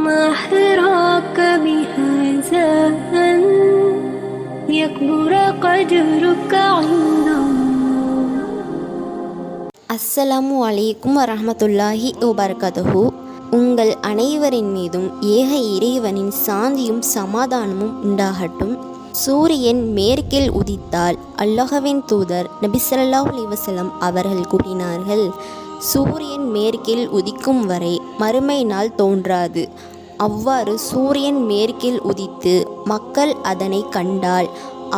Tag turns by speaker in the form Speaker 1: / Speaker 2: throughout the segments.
Speaker 1: ما حراك بهذا أن يكبر قدرك عند الله
Speaker 2: அஸ்ஸலாமு அலைக்கும் வரஹ்மத்துல்லாஹி வபரகாத்துஹு உங்கள் அனைவரின் மீதும் ஏக இறைவனின் சாந்தியும் சமாதானமும் உண்டாகட்டும் சூரியன் மேற்கில் உதித்தால் அல்லாஹ்வின் தூதர் நபி ஸல்லல்லாஹு அலைஹி வஸல்லம் அவர்கள் கூறினார்கள் சூரியன் மேற்கில் உதிக்கும் வரை மறுமை நாள் தோன்றாது. அவ்வாறு சூரியன் மேற்கில் உதித்து மக்கள் அதனை கண்டால்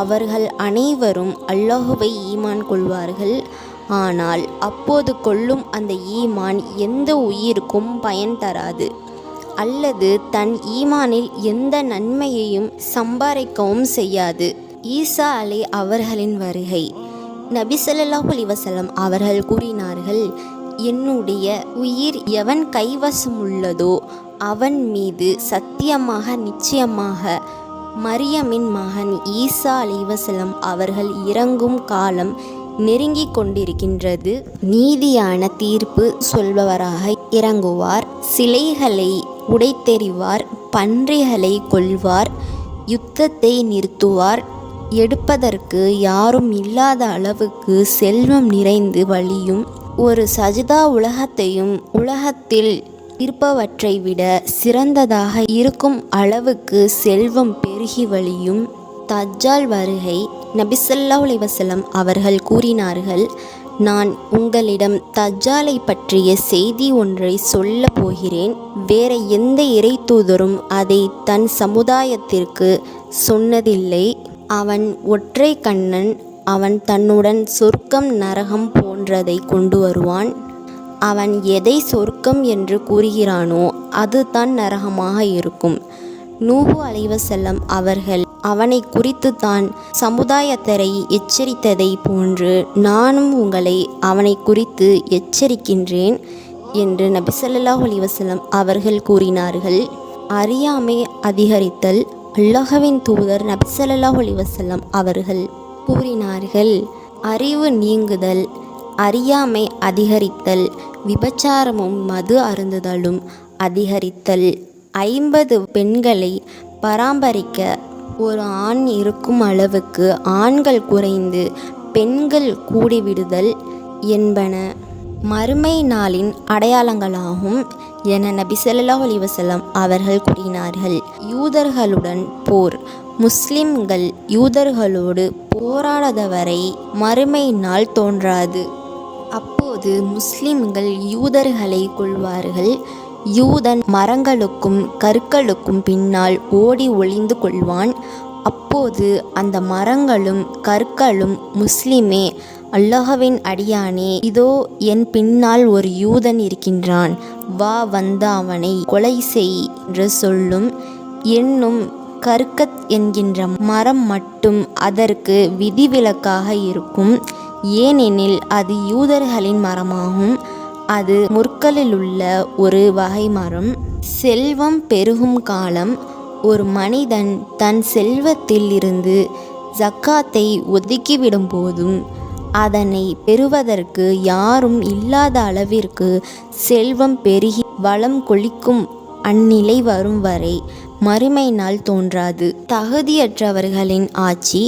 Speaker 2: அவர்கள் அனைவரும் அல்லாஹுவை ஈமான் கொள்வார்கள். ஆனால் அப்போது கொள்ளும் அந்த ஈமான் எந்த உயிருக்கும் பயன் தராது. அல்லது தன் ஈமானில் எந்த நன்மையையும் சம்பாதிக்கவும் செய்யாது. ஈசா அலை அவர்களின் வருகை. நபி ஸல்லல்லாஹு அவர்கள் கூறினார்கள் என்னுடைய உயிர் எவன் கைவசம் உள்ளதோ அவன் மீது சத்தியமாக நிச்சயமாக மரியமின் மகன் ஈசா அலைவசலம் அவர்கள் இறங்கும் காலம் நெருங்கிக் கொண்டிருக்கின்றது. நீதியான தீர்ப்பு சொல்பவராக இறங்குவார். சிலைகளை உடைத்தெறிவார். பன்றிகளை கொள்வார் யுத்தத்தை நிறுத்துவார். எடுப்பதற்கு யாரும் இல்லாத அளவுக்கு செல்வம் நிறைந்து வழியும். ஒரு சஜிதா உலகத்தையும் உலகத்தில் இருப்பவற்றை விட சிறந்ததாக இருக்கும் அளவுக்கு செல்வம் பெருகி வழியும் தஜ்ஜால் வருகை நபிசல்லாஹ் அலைவசலம் அவர்கள் கூறினார்கள் நான் உங்களிடம் தஜ்ஜாலை பற்றிய செய்தி ஒன்றை சொல்ல போகிறேன். வேற எந்த இறை தூதரும் அதை தன் சமுதாயத்திற்கு சொன்னதில்லை. அவன் ஒற்றை கண்ணன் அவன் தன்னுடன் சொர்க்கம் நரகம் போன்றதை கொண்டு வருவான். அவன் எதை சொர்க்கம் என்று கூறுகிறானோ அது தான் நரகமாக இருக்கும். நூஹு அலைவசல்லம் அவர்கள் அவனை குறித்து தான் சமுதாயத்தரை எச்சரித்ததை போன்று நானும் உங்களை அவனை குறித்து எச்சரிக்கின்றேன் என்று நபிசல்லாஹ் அலிவசல்லம் அவர்கள் கூறினார்கள். அறியாமை அதிகரித்தல் அல்லாஹவின் தூதர் நபிசல்லாஹ் அலிவசல்லம் அவர்கள். கூறினார்கள். அறிவு நீங்குதல் அறியாமை அதிகரித்தல் விபச்சாரமும் மது அருந்துதலும் அதிகரித்தல். ஐம்பது பெண்களை பராமரிக்க ஒரு ஆண் இருக்கும் அளவுக்கு ஆண்கள் குறைந்து பெண்கள் கூடிவிடுதல் என்பன மறுமை நாளின் அடையாளங்களாகும் என நபி சொல்லா அலைஹி அவர்கள் கூறினார்கள். யூதர்களுடன் போர் முஸ்லிம்கள் யூதர்களோடு போராடாதவரை மறுமை நாள் தோன்றாது. அப்போது முஸ்லிம்கள் யூதர்களை கொள்வார்கள் யூதன் மரங்களுக்கும் கற்களுக்கும் பின்னால் ஓடி ஒளிந்து கொள்வான். அப்போது அந்த மரங்களும் கற்களும் முஸ்லிமே அல்லாஹவின் அடியானே இதோ என் பின்னால் ஒரு யூதன் இருக்கின்றான். வா வந்து அவனை கொலை செய் என்று சொல்லும். என்னும் கருக்கத் என்கின்ற மரம் மட்டும் அதற்கு விதிவிலக்காக இருக்கும். ஏனெனில் அது யூதர்களின் மரமாகும். அது முற்களில் உள்ள ஒரு வகை மரம். செல்வம் பெருகும் காலம் ஒரு மனிதன் தன் செல்வத்தில் இருந்து ஜக்காத்தை ஒதுக்கிவிடும் போதும் அதனை பெறுவதற்கு யாரும் இல்லாத அளவிற்கு செல்வம் பெருகி வளம் கொளிக்கும் அந்நிலை வரும் வரை மறுமை நாள் தோன்றாது. தகுதியற்றவர்களின் ஆட்சி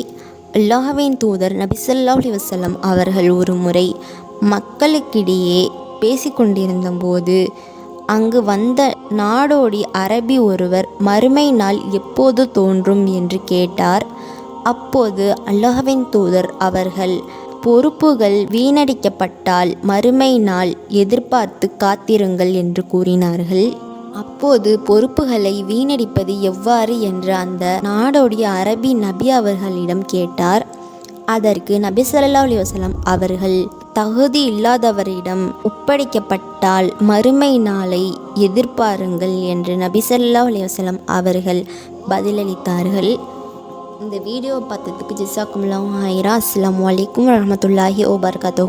Speaker 2: அல்லாஹவின் தூதர் நபிசல்லா அலைஹி அவர்கள் ஒரு முறை மக்களுக்கிடையே பேசிக்கொண்டிருந்தபோது அங்கு வந்த நாடோடி அரபி ஒருவர் மறுமை நாள் எப்போது தோன்றும் என்று கேட்டார். அப்போது அல்லாஹவின் தூதர் அவர்கள் பொறுப்புகள் வீணடிக்கப்பட்டால் மறுமை நாள் எதிர்பார்த்து காத்திருங்கள் என்று கூறினார்கள். அப்போது பொறுப்புகளை வீணடிப்பது எவ்வாறு என்று அந்த நாடோடிய அரபி நபி அவர்களிடம் கேட்டார். அதற்கு நபி ஸல்லல்லாஹு அலி வசலம் அவர்கள் தகுதி இல்லாதவரிடம் ஒப்படைக்கப்பட்டால் மறுமை நாளை எதிர்பாருங்கள் என்று நபி ஸல்லல்லாஹு அலி வசலம் அவர்கள் பதிலளித்தார்கள். இந்த வீடியோ பார்த்ததுக்கு ஜிசாக்கும்லாம் ஹைரா அஸ்லாம் அலைக்கும் வரமத்துல்லாஹி ஓபர்கதோ